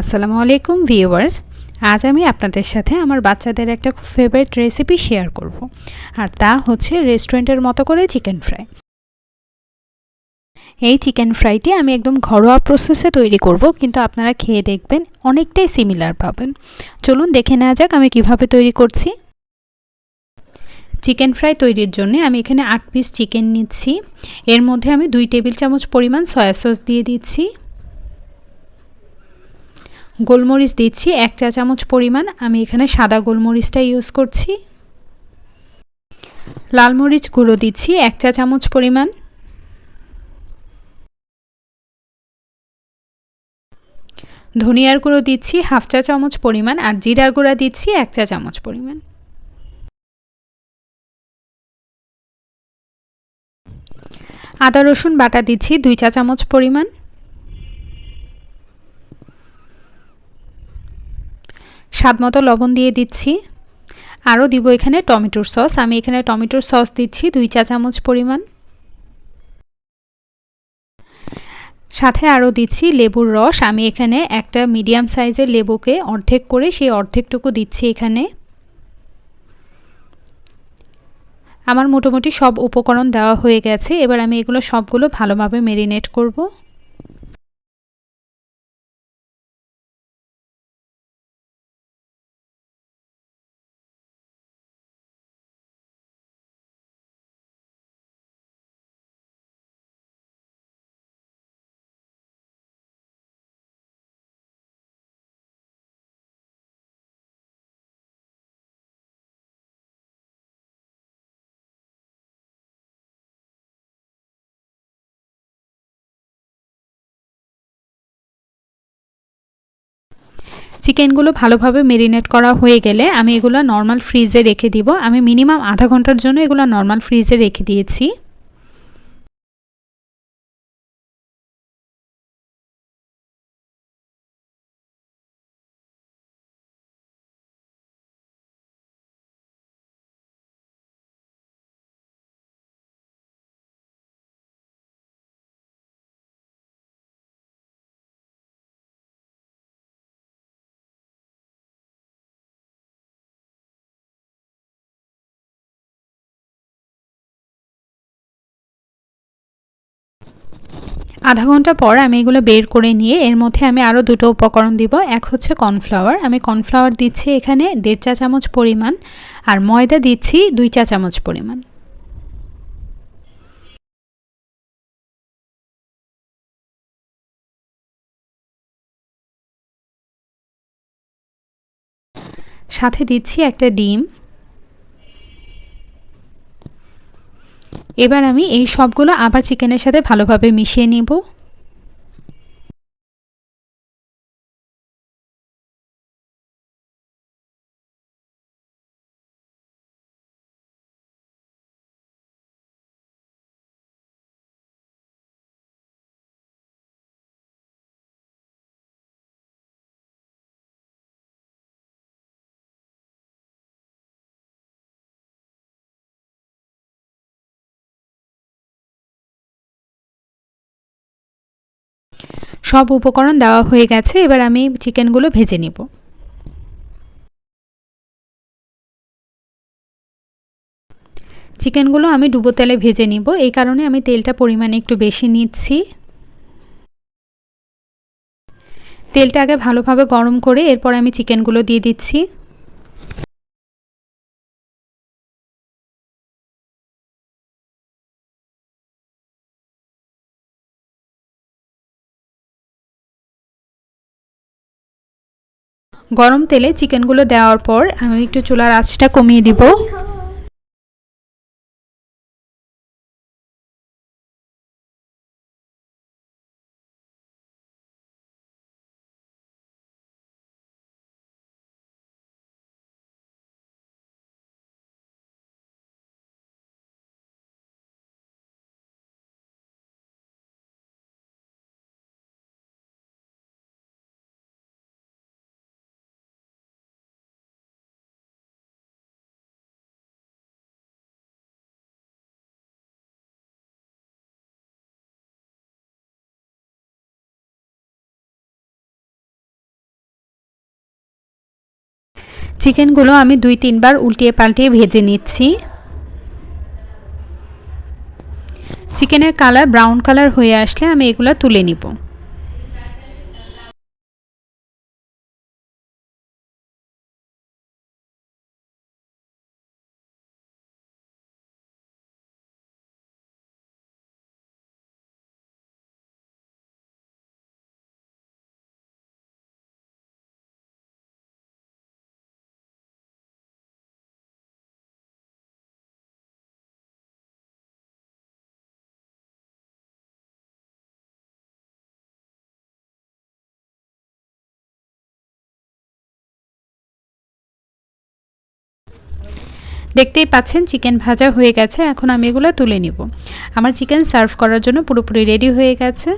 আসসালামু আলাইকুম ভিউয়ার্স। আজ আমি আপনাদের সাথে আমার বাচ্চাদের একটা খুব ফেভারিট রেসিপি শেয়ার করব। আর তা হচ্ছে রেস্টুরেন্টের মতো করে চিকেন ফ্রাই এই চিকেন ফ্রাইটি আমি একদম ঘরোয়া প্রসেসে তৈরি করব, কিন্তু আপনারা খেয়ে দেখবেন অনেকটাই সিমিলার পাবেন। চলুন দেখে নেওয়া যাক আমি কীভাবে তৈরি করছি। চিকেন ফ্রাই তৈরির জন্য আমি এখানে আট পিস চিকেন নিচ্ছি। এর মধ্যে আমি দুই টেবিল চামচ পরিমাণ সয়া সস দিয়ে দিচ্ছি। গোলমরিচ দিচ্ছি, এক চা চামচ পরিমাণ। আমি এখানে সাদা গোলমরিচটা ইউজ করছি। লাল মরিচ গুঁড়ো দিচ্ছি, এক চা চামচ পরিমাণ। ধনিয়ার গুঁড়ো দিচ্ছি, হাফ চা চামচ পরিমাণ। আর জিরার গুঁড়া দিচ্ছি, এক চা চামচ পরিমাণ। আদা রসুন বাটা দিচ্ছি, দুই চা চামচ পরিমাণ। স্বাদ মতো লবণ দিয়ে দিচ্ছি। আরও দিব এখানে টমেটোর সস। আমি এখানে টমেটোর সস দিচ্ছি দুই চা চামচ পরিমাণ। সাথে আরও দিচ্ছি লেবুর রস। আমি এখানে একটা মিডিয়াম সাইজের লেবুকে অর্ধেক করে সেই অর্ধেকটুকু দিচ্ছি এখানে। আমার মোটামুটি সব উপকরণ দেওয়া হয়ে গেছে। এবার আমি এগুলো সবগুলো ভালোভাবে মেরিনেট করব। চিকেনগুলো ভালোভাবে মেরিনেট করা হয়ে গেলে আমি এগুলো নর্মাল ফ্রিজে রেখে দিব। আমি মিনিমাম আধা ঘণ্টার জন্য এগুলো নর্মাল ফ্রিজে রেখে দিয়েছি। আধা ঘণ্টা পর আমি এগুলো বের করে নিয়ে এর মধ্যে আমি আরও দুটো উপকরণ দিব। এক হচ্ছে কর্নফ্লাওয়ার। আমি কর্নফ্লাওয়ার দিচ্ছি এখানে দেড় চা চামচ পরিমাণ আর ময়দা দিচ্ছি দুই চা চামচ পরিমাণ। সাথে দিচ্ছি একটা ডিম। এবার আমি এই সবগুলো আবার চিকেনের সাথে ভালোভাবে মিশিয়ে নিব। সব উপকরণ দেওয়া হয়ে গেছে, এবার আমি চিকেনগুলো ভেজে নিব। চিকেনগুলো আমি ডুবো তেলে ভেজে নিব, এই কারণে আমি তেলটা পরিমাণে একটু বেশি নিচ্ছি। তেলটা আগে ভালোভাবে গরম করে এরপর আমি চিকেনগুলো দিয়ে দিচ্ছি। গরম তেলে চিকেনগুলো দেওয়ার পর আমি একটু চুলার আঁচটা কমিয়ে দিব। চিকেনগুলো আমি দুই, তিনবার উল্টিয়ে পাল্টিয়ে ভেজে নিচ্ছি। চিকেনের কালার ব্রাউন কালার হয়ে আসলে আমি এগুলো তুলে নিব। দেখতেই পাচ্ছেন চিকেন ভাজা হয়ে গেছে, এখন আমি এগুলো তুলে নিব। আমার চিকেন সার্ভ করার জন্য পুরোপুরি রেডি হয়ে গেছে।